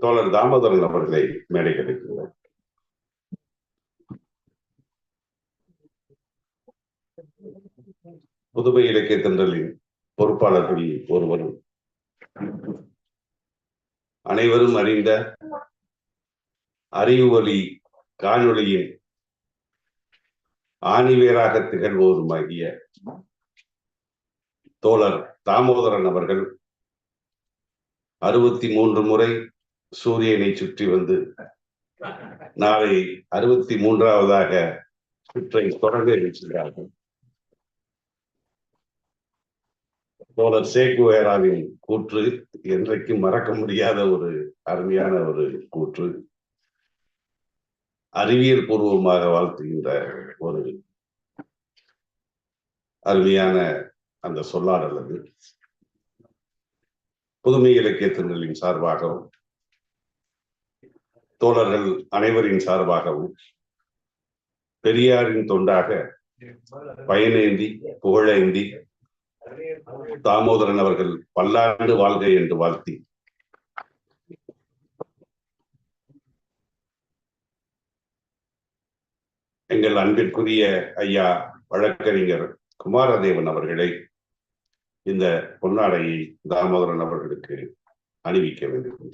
தோழர் தாமோதரன் அவர்களை மேடை கிடைக்கிறார் புதுமை இலக்கிய தென்றலின் பொறுப்பாளர்களில் ஒருவரும் அனைவரும் அறிந்த அறிவு ஒளி காணொளியின் ஆணிவேராக திகழ்வோருமாகிய தோழர் தாமோதரன் அவர்கள் அறுபத்தி மூன்று முறை சூரியனை சுற்றி வந்து நாளை அறுபத்தி மூன்றாவதாக சுற்றை தொடங்க இருக்கிறார்கள் தோழர் சேகுவேராவின் கூற்று என்றைக்கும் மறக்க முடியாத ஒரு அருமையான ஒரு கூற்று. அறிவியல் பூர்வமாக வாழ்த்துகின்ற ஒரு அருமையான அந்த சொல்லாடல் அது புதுமை இலக்கிய திண்டலின் சார்பாகவும் தோழர்கள் அனைவரின் சார்பாகவும் பெரியாரின் தொண்டாக பயனேந்தி புகழேந்தி தாமோதரன் அவர்கள் பல்லாண்டு வாழ்க என்று வாழ்த்தி எங்கள் அன்பிற்குரிய ஐயா வழக்கறிஞர் குமாரதேவன் அவர்களை இந்த பொன்னாடையை தாமோதரன் அவர்களுக்கு அணிவிக்க வேண்டும்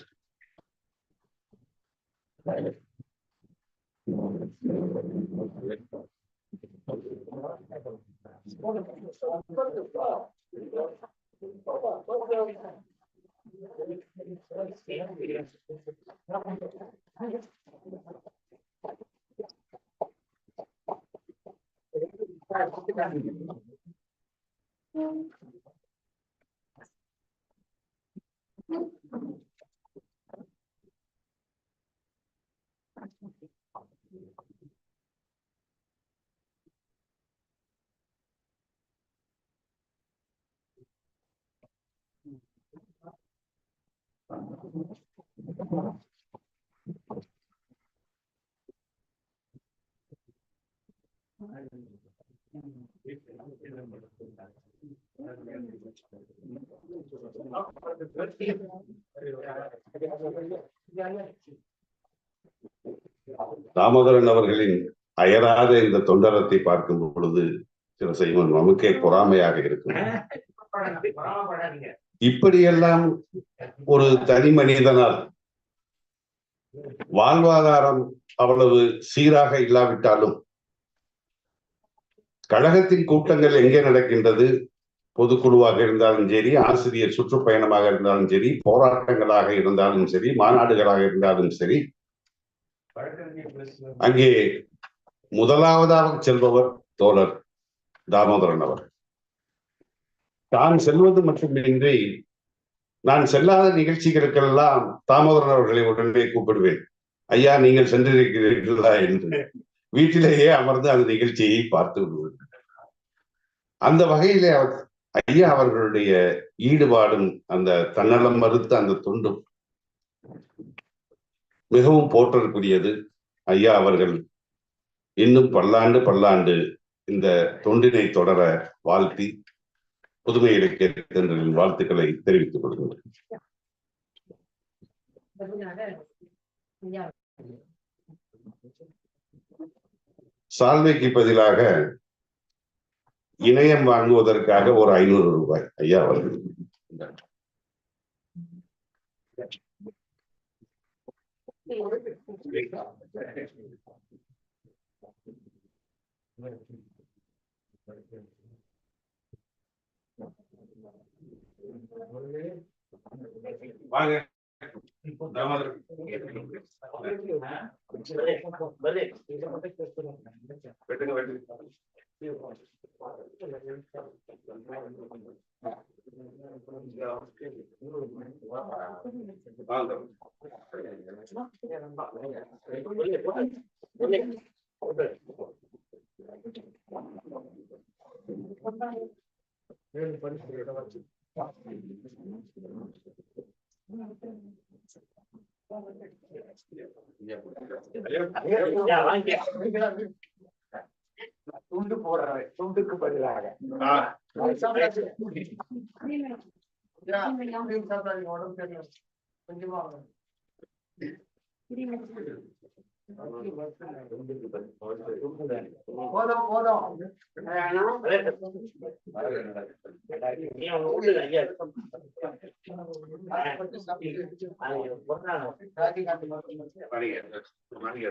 தாமோதரன் அவர்களின் அயராத இந்த தொண்டரத்தை பார்க்கும் பொழுது சில செய்வன் நமக்கே பொறாமையாக இருக்கும். இப்படியெல்லாம் ஒரு தனி மனிதனால் வாழ்வாதாரம் அவ்வளவு சீராக இல்லாவிட்டாலும் கழகத்தின் கூட்டங்கள் எங்கே நடக்கின்றது? பொதுக்குழுவாக இருந்தாலும் சரி ஆசிரியர் சுற்றுப்பயணமாக இருந்தாலும் சரி போராட்டங்களாக இருந்தாலும் சரி மாநாடுகளாக இருந்தாலும் சரி அங்கே முதலாவதாக செல்பவர் தோழர் தாமோதரன் அவர். தான் செல்வது மட்டுமின்றி நான் செல்லாத நிகழ்ச்சிகளுக்கெல்லாம் தாமோதரன் அவர்களை உடனே கூப்பிடுவேன். ஐயா நீங்கள் சென்றிருக்கிறீர்களா? என்று. வீட்டிலேயே அமர்ந்து அந்த நிகழ்ச்சியை பார்த்து விடுவேன் அந்த வகையிலே அவர் ஐயா அவர்களுடைய ஈடுபாடும் அந்த தன்னலம் மறுத்த அந்த தொண்டும் மிகவும் போற்றற்குரியது. ஐயா அவர்கள் இன்னும் பல்லாண்டு பல்லாண்டு இந்த தொண்டினை தொடர வாழ்த்தி புதுமை இலக்கிய தென்றலின் வாழ்த்துக்களை தெரிவித்துக் கொள்கின்றேன் சால்வைக்கு பதிலாக இணையம் வாங்குவதற்காக ஒரு ஐநூறு ரூபாய் ஐயா அவர்கள் Thank you. வாங்க தாமோதரன். வெட்டுங்க வெட்டுங்க துண்டு போடுறாரு துண்டுக்கு பதிலாக. ஆ, போதும். போதும் மணிங்க,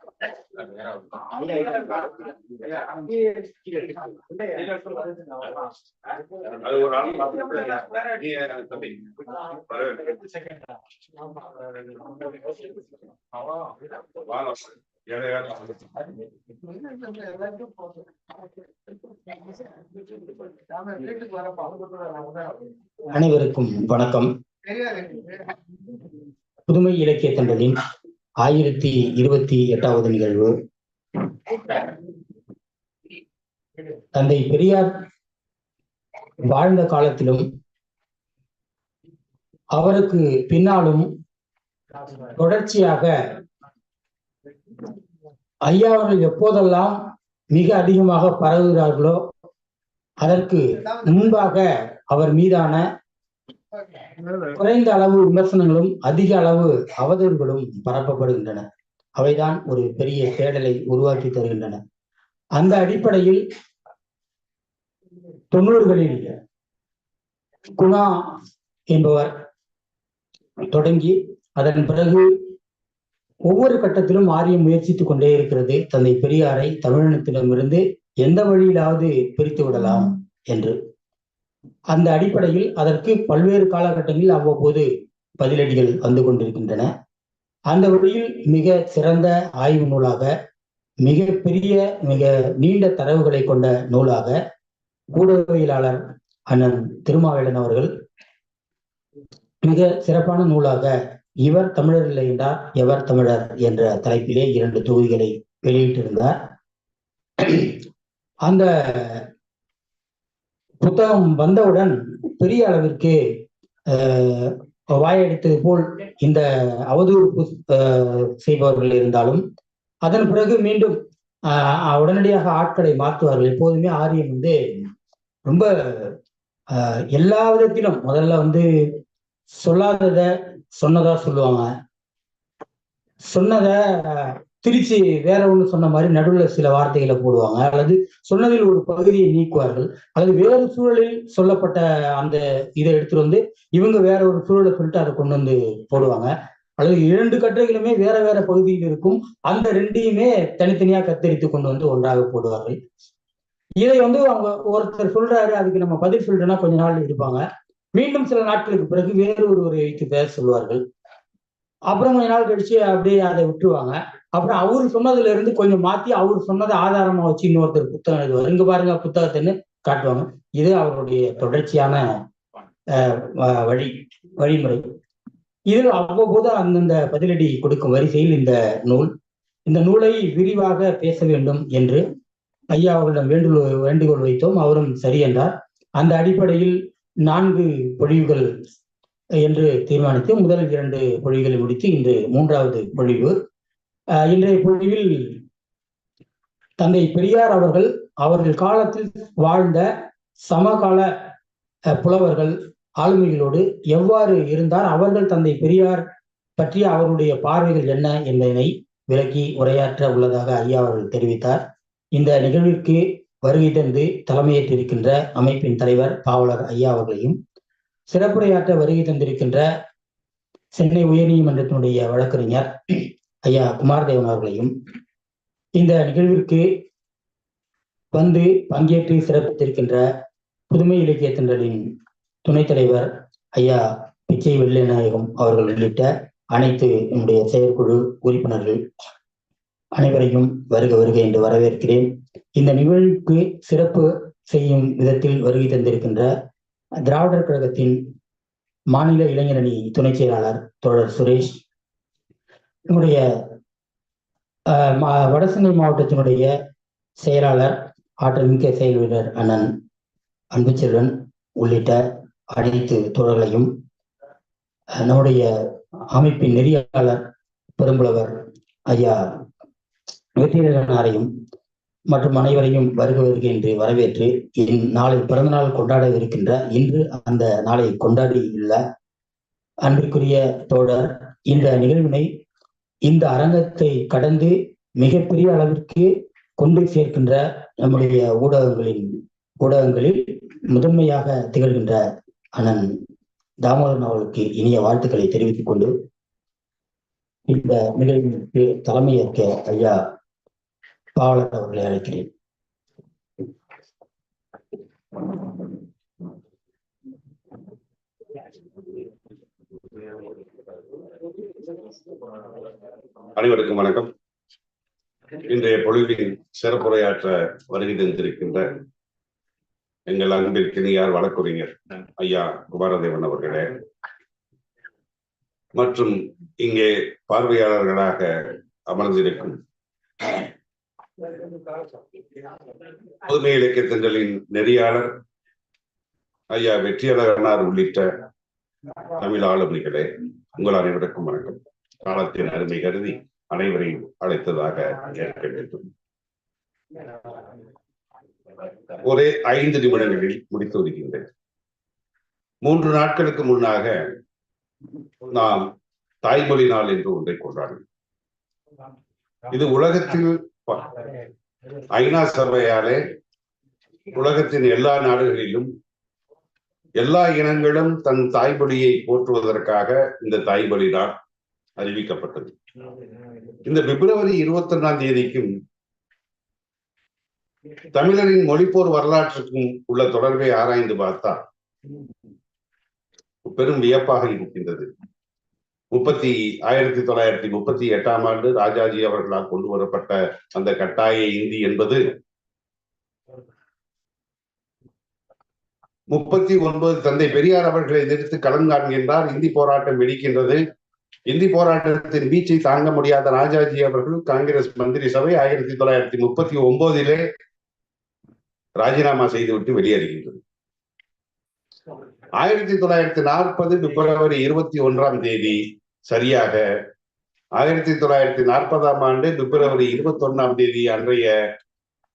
அது ஒரு ஆள் நீ தம்பி அனைவருக்கும் வணக்கம். புதுமை இலக்கிய தண்டலின் ஆயிரத்தி இருபத்தி எட்டாவது நிகழ்வு. தந்தை பெரியார் வாழ்ந்த காலத்திலும் அவருக்கு பின்னாலும் தொடர்ச்சியாக ஐயா அவர்கள் எப்போதெல்லாம் மிக அதிகமாக பரவுகிறார்களோ அதற்கு முன்பாக அவர் மீதான குறைந்த அளவு விமர்சனங்களும் அதிக அளவு அவதூறுகளும் பரப்பப்படுகின்றன. அவைதான் ஒரு பெரிய தேடலை உருவாக்கி தருகின்றன. அந்த அடிப்படையில் தொண்ணூறுகளில் குணா என்பவர் தொடங்கி அதன் பிறகு ஒவ்வொரு கட்டத்திலும் ஆரியம் முயற்சித்துக் கொண்டே இருக்கிறது. தந்தை பெரியாரை தமிழினத்திடமிருந்து எந்த வழியிலாவது பிரித்து விடலாம் என்று. அந்த அடிப்படையில் அதற்கு பல்வேறு காலகட்டங்களில் அவ்வப்போது பதிலடிகள் வந்து கொண்டிருக்கின்றன. அந்த வழியில் மிக சிறந்த ஆய்வு நூலாக மிக பெரிய மிக நீண்ட தரவுகளை கொண்ட நூலாக ஊடகவியலாளர் அண்ணன் திருமாவேலன் அவர்கள் மிக சிறப்பான நூலாக இவர் தமிழர் இல்லை என்றார் எவர் தமிழர் என்ற தலைப்பிலே இரண்டு தொகுதிகளை வெளியிட்டிருந்தார். அந்த புத்தகம் வந்தவுடன் பெரிய அளவிற்கு வாயடித்தது போல் இந்த அவதூறு ஆஹ், செய்பவர்கள் இருந்தாலும் அதன் பிறகு மீண்டும் ஆஹ், உடனடியாக ஆட்களை மாற்றுவார்கள். எப்போதுமே ஆரியம் வந்து ரொம்ப எல்லா விதத்திலும் முதல்ல வந்து சொல்லாதத சொன்னதா சொல்லுவாங்க. சொன்னத திருச்சி வேற ஒண்ணு சொன்ன மாதிரி நடுவுல சில வார்த்தைகளை போடுவாங்க. அல்லது சொன்னதில் ஒரு பகுதியை நீக்குவார்கள். அல்லது வேறு சூழலில் சொல்லப்பட்ட அந்த இதை எடுத்துட்டு வந்து இவங்க வேற ஒரு சூழலை சொல்லிட்டு அதை கொண்டு வந்து போடுவாங்க. அல்லது இரண்டு கட்டுரைகளுமே வேற வேற பகுதியில் இருக்கும். அந்த ரெண்டையுமே தனித்தனியா கத்தரித்து கொண்டு வந்து ஒன்றாக போடுவார்கள். இதை வந்து அவங்க ஒருத்தர் சொல்றாரு அதுக்கு நம்ம பதில் சொல்றோம்னா கொஞ்ச நாள் இருப்பாங்க. மீண்டும் சில நாட்களுக்கு பிறகு வேறு ஒருவரை வைத்து பேச சொல்வார்கள் அப்புறம் கொஞ்ச நாள் கழிச்சு அப்படியே அதை விட்டுருவாங்க. அப்புறம் அவரு சொன்னதுல இருந்து கொஞ்சம் மாத்தி அவர் சொன்னதை ஆதாரமா வச்சு இன்னொருத்தர் புத்தகம் எழுதுவார். இங்க பாருங்க புத்தகத்தைன்னு காட்டுவாங்க. இது அவருடைய தொடர்ச்சியான வழி வழிமுறை. இதில் அவ்வப்போது அந்தந்த பதிலடி கொடுக்கும் வரிசையில் இந்த நூல். இந்த நூலை விரிவாக பேச வேண்டும் என்று ஐயா அவர்களிடம் வேண்டுகோள் வேண்டுகோள் வைத்தோம். அவரும் சரி என்றார். அந்த அடிப்படையில் நான்கு பொழிவுகள் என்று தீர்மானித்து முதல் இரண்டு பொழிவுகளை முடித்து இன்று மூன்றாவது பொழிவு இன்றைய பொழிவில் தந்தை பெரியார் அவர்கள் அவர்கள் காலத்தில் வாழ்ந்த சமகால புலவர்கள் ஆளுமைகளோடு எவ்வாறு இருந்தார் அவர்கள் தந்தை பெரியார் பற்றிய அவருடைய பார்வைகள் என்ன என்பதனை விளக்கி உரையாற்ற உள்ளதாக ஐயா அவர்கள் தெரிவித்தார். இந்த நிகழ்விற்கு வருகை தந்து தலைமையேற்றிருக்கின்ற அமைப்பின் தலைவர் பாவலர் ஐயா அவர்களையும் சிறப்புரையாற்ற வருகை தந்திருக்கின்ற சென்னை உயர்நீதிமன்றத்தினுடைய வழக்கறிஞர் ஐயா குமாரதேவன் அவர்களையும் இந்த நிகழ்விற்கு வந்து பங்கேற்று சிறப்பித்திருக்கின்ற புதுமை இலக்கிய திண்டலின் துணைத் தலைவர் ஐயா பிச்சை வெள்ளைநாயகம் அவர்கள் உள்ளிட்ட அனைத்து என்னுடைய செயற்குழு உறுப்பினர்கள் அனைவரையும் வருக வருக என்று வரவேற்கிறேன். இந்த நிகழ்வுக்கு சிறப்பு செய்யும் விதத்தில் வருகை தந்திருக்கின்ற திராவிடர் கழகத்தின் மாநில இளைஞரணி துணைச் செயலாளர் தோழர் சுரேஷ் என்னுடைய அஹ், வடசென்னை மாவட்டத்தினுடைய செயலாளர் ஆற்றல் மிக்க செயல் வீரர் அண்ணன் அன்புச்செல்வன் உள்ளிட்ட அனைத்து தோழர்களையும் நம்முடைய அமைப்பின் நெறியாளர் பெரும்புலவர் ஐயா வெற்றியாரையும் மற்றும் அனைவரையும் வருக வருக என்று வரவேற்று இன் நாளை பிறந்தநாள் கொண்டாட இருக்கின்ற இன்று அந்த நாளை கொண்டாடியுள்ள அன்பிற்குரிய தோழர் இந்த நிகழ்வினை இந்த அரங்கத்தை கடந்து மிகப்பெரிய அளவிற்கு கொண்டு சேர்க்கின்ற நம்முடைய ஊடகங்களின் ஊடகங்களில் முதன்மையாக திகழ்கின்ற அண்ணன் தாமோதரன் அவர்களுக்கு இனிய வாழ்த்துக்களை தெரிவித்துக் கொண்டு இந்த நிகழ்விற்கு தலைமையேற்க ஐயா பாவலன் அவர்களை அழைக்கிறேன். அனைவருக்கும் வணக்கம். இன்றைய பொழுதில் சிறப்புரையாற்ற வருகை தந்திருக்கின்ற எங்கள் அன்பிற்கினியார் வழக்குரைஞர் ஐயா குமாரதேவன் அவர்களே மற்றும் இங்கே பார்வையாளர்களாக அமர்ந்திருக்கும் புதுமை இலக்கிய திண்டலின் நெறியாளர் ஐயா வெற்றியாளர் உள்ளிட்ட தமிழ் ஆளுமைகளே உங்கள் அனைவருக்கும் வணக்கம். காலத்தின் அருமை கருதி அனைவரையும் அழைத்ததாக கேட்க வேண்டும். ஒரே ஐந்து நிமிடங்களில் முடித்து வருகின்றேன் மூன்று நாட்களுக்கு முன்னாக நாம் தாய்மொழி நாள் என்று ஒன்றை கொண்டாடினோம் இது உலகத்தில் ஐநா சபையாலே உலகத்தின் எல்லா நாடுகளிலும் எல்லா இனங்களும் தன் தாய்மொழியை போற்றுவதற்காக இந்த தாய்மொழி நாள் அறிவிக்கப்பட்டது. இந்த பிப்ரவரி இருபத்தி ஒன்றாம் தேதிக்கும் தமிழரின் மொழிப்போர் வரலாற்றுக்கும் உள்ள தொடர்பை ஆராய்ந்து பார்த்தால் பெரும் வியப்பாக இருக்கின்றது. முப்பத்தி ஆயிரத்தி தொள்ளாயிரத்தி முப்பத்தி எட்டாம் ஆண்டு ராஜாஜி அவர்களால் கொண்டு வரப்பட்ட அந்த கட்டாய இந்தி என்பது முப்பத்தி ஒன்பது தந்தை பெரியார் அவர்களை எதிர்த்து களம் காண்கின்றார். இந்தி போராட்டம் வெடிக்கின்றது. இந்தி போராட்டத்தின் வீச்சை தாங்க முடியாத ராஜாஜி அவர்கள் காங்கிரஸ் மந்திரி சபை ஆயிரத்தி தொள்ளாயிரத்தி முப்பத்தி ஒன்பதிலே ராஜினாமா செய்துவிட்டு வெளியேறுகின்றது. ஆயிரத்தி தொள்ளாயிரத்தி நாற்பது பிப்ரவரி இருபத்தி ஒன்றாம் தேதி சரியாக ஆயிரத்தி தொள்ளாயிரத்தி நாற்பதாம் ஆண்டு பிப்ரவரி இருபத்தி ஒன்னாம் தேதி அன்றைய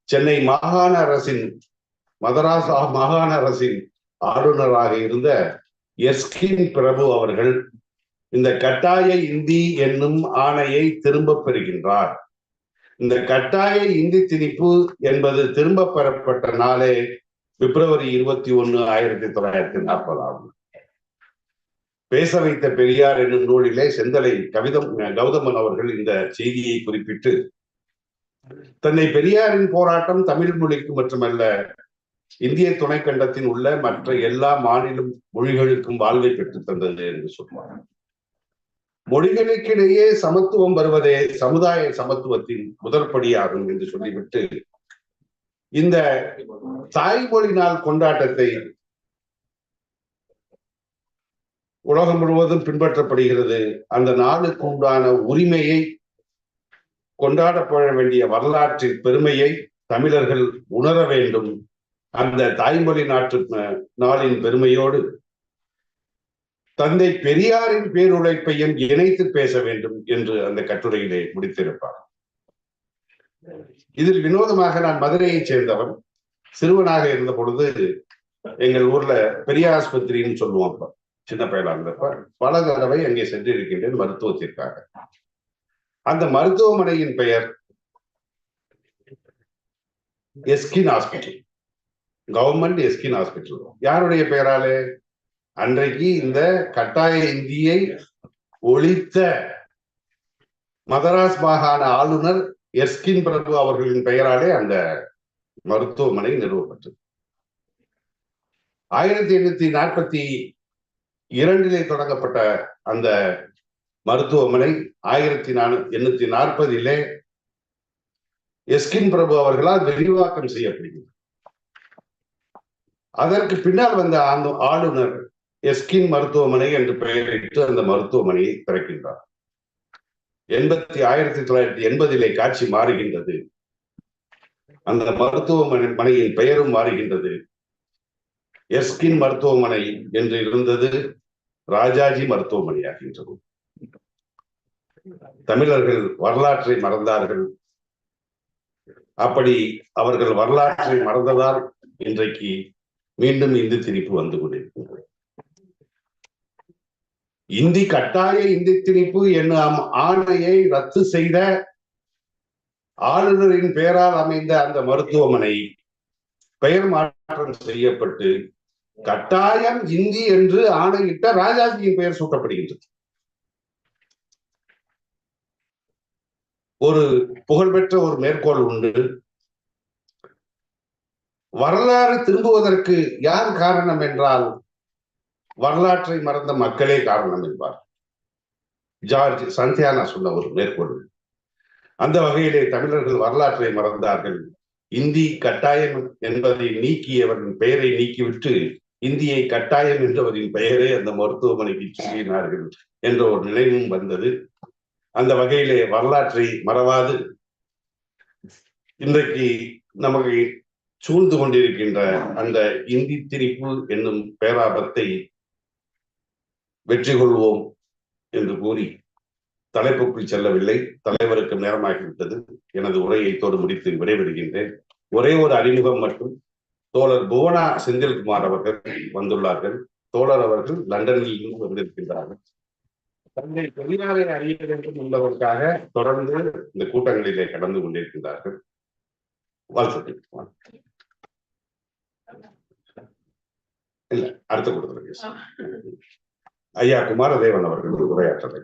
சென்னை மாகாண அரசின் மதராஸ் மாகாண அரசின் ஆளுநராக இருந்த எஸ்கின் பிரபு அவர்கள் இந்த கட்டாய இந்தி என்னும் ஆணையை திரும்ப பெறுகின்றார். இந்த கட்டாய இந்தி திணிப்பு என்பது திரும்ப பெறப்பட்ட நாளே பிப்ரவரி இருபத்தி ஒன்னு ஆயிரத்தி தொள்ளாயிரத்தி நாற்பதாகும் பேச வைத்த பெரியார் என்னும் நூலிலே செந்தலை கவிதம் கௌதமன் அவர்கள் இந்த செய்தியை குறிப்பிட்டு தன்னை பெரியாரின் போராட்டம் தமிழ் மொழிக்கு மட்டுமல்ல இந்திய துணைக்கண்டத்தில் உள்ள மற்ற எல்லா மாநில மொழிகளுக்கும் வாழ்வை பெற்றுத் தந்தது என்று சொல்வார். மொழிகளுக்கிடையே சமத்துவம் வருவதே சமுதாய சமத்துவத்தின் முதற்படியாகும் என்று சொல்லிவிட்டு இந்த தாய்மொழி நாள் கொண்டாட்டத்தை உலகம் முழுவதும் பின்பற்றப்படுகிறது. அந்த நாளுக்கு உண்டான உரிமையை கொண்டாடப்பட வேண்டிய வரலாற்றின் பெருமையை தமிழர்கள் உணர வேண்டும். அந்த தாய்மொழி நாட்டு நாளின் பெருமையோடு தந்தை பெரியாரின் பேருழைப்பையும் இணைத்து பேச வேண்டும் என்று அந்த கட்டுரையிலே முடித்திருப்பார். இதில் வினோதமாக நான் மதுரையைச் சேர்ந்தவன். சிறுவனாக இருந்த பொழுது எங்கள் ஊர்ல பெரிய ஆஸ்பத்திரின்னு சொல்லுவோம் சின்ன பையலா இருந்தப்ப பல தடவை அங்கே சென்றிருக்கின்றேன் மருத்துவத்திற்காக. அந்த மருத்துவமனையின் பெயர் Erskine hospital government Erskine hospital யாருடைய பெயராலே? அன்றைக்கு இந்த கட்டாய இந்தியை ஒழித்த மதராஸ் மாகாண ஆளுநர் எஸ்கின் பிரபு அவர்களின் பெயராலே அந்த மருத்துவமனை நிறுவப்பட்டது. ஆயிரத்தி எண்ணூத்தி நாற்பத்தி இரண்டிலே தொடங்கப்பட்ட அந்த மருத்துவமனை ஆயிரத்தி நானூ எண்ணூத்தி நாற்பதிலே எஸ்கின் பிரபு அவர்களால் விரிவாக்கம் செய்யப்படுகிறது. அதற்கு பின்னால் வந்த அந்த ஆளுநர் எஸ்கின் மருத்துவமனை என்று பெயரிட்டு அந்த மருத்துவமனையை திறக்கின்றார். எண்பத்தி ஆயிரத்தி தொள்ளாயிரத்தி எண்பதிலே காட்சி மாறுகின்றது. அந்த மருத்துவமனை மனையின் பெயரும் மாறுகின்றது. எஸ்கின் மருத்துவமனை என்று இருந்தது ராஜாஜி மருத்துவமனையாகின்றது. தமிழர்கள் வரலாற்றை மறந்தார்கள். அப்படி அவர்கள் வரலாற்றை மறந்ததால் இன்றைக்கு மீண்டும் இந்தி திணிப்பு வந்து கொண்டிருக்கின்றது இந்தி கட்டாய இந்தி திணிப்பு என்னும் ஆணையை ரத்து செய்த ஆளுநரின் பெயரால் அமைந்த அந்த மருத்துவமனை பெயர் மாற்றம் செய்யப்பட்டு கட்டாயம் இந்தி என்று ஆணையிட்ட ராஜாஜியின் பெயர் சூட்டப்படுகின்றது. ஒரு புகழ்பெற்ற ஒரு மேற்கோள் உண்டு. வரலாறு திரும்புவதற்கு யார் காரணம் என்றால் வரலாற்றை மறந்த மக்களே காரணம் என்பார். ஜார்ஜ் சந்தியானா சொன்ன ஒரு மேற்கோள். அந்த வகையிலே தமிழர்கள் வரலாற்றை மறந்தார்கள். இந்தி கட்டாயம் என்பதை நீக்கியவரின் பெயரை நீக்கிவிட்டு இந்தியை கட்டாயம் என்றவரின் பெயரே அந்த மருத்துவமனைக்கு சொல்லினார்கள் என்ற ஒரு நினைவும் வந்தது. அந்த வகையிலே வரலாற்றை மறவாது. இன்றைக்கு நமக்கு சூழ்ந்து கொண்டிருக்கின்ற அந்த இந்தி திரிப்பு என்னும் பேராபத்தை வெற்றி கொள்வோம் என்று கூறி தலைப்புக்குள் செல்லவில்லை. தலைவருக்கு நேரமாகிவிட்டது. எனது உரையை தோடு முடித்து விடைபெறுகின்றேன். ஒரே ஒரு அறிமுகம் மட்டும். தோழர் புவனா செந்தில்குமார் அவர்கள் வந்துள்ளார்கள். தோழர் அவர்கள் லண்டனில் இருந்து வந்திருக்கின்றார்கள். தந்தை பெரியாரை அறிய வேண்டும் என்பதற்காக தொடர்ந்து இந்த கூட்டங்களிலே கடந்து கொண்டிருக்கின்றார்கள். வாழ்த்துக்கள். இல்ல அடுத்த கூட்டத்தில் ஐயா குமாரதேவன் அவர்கள் உரையாற்றலை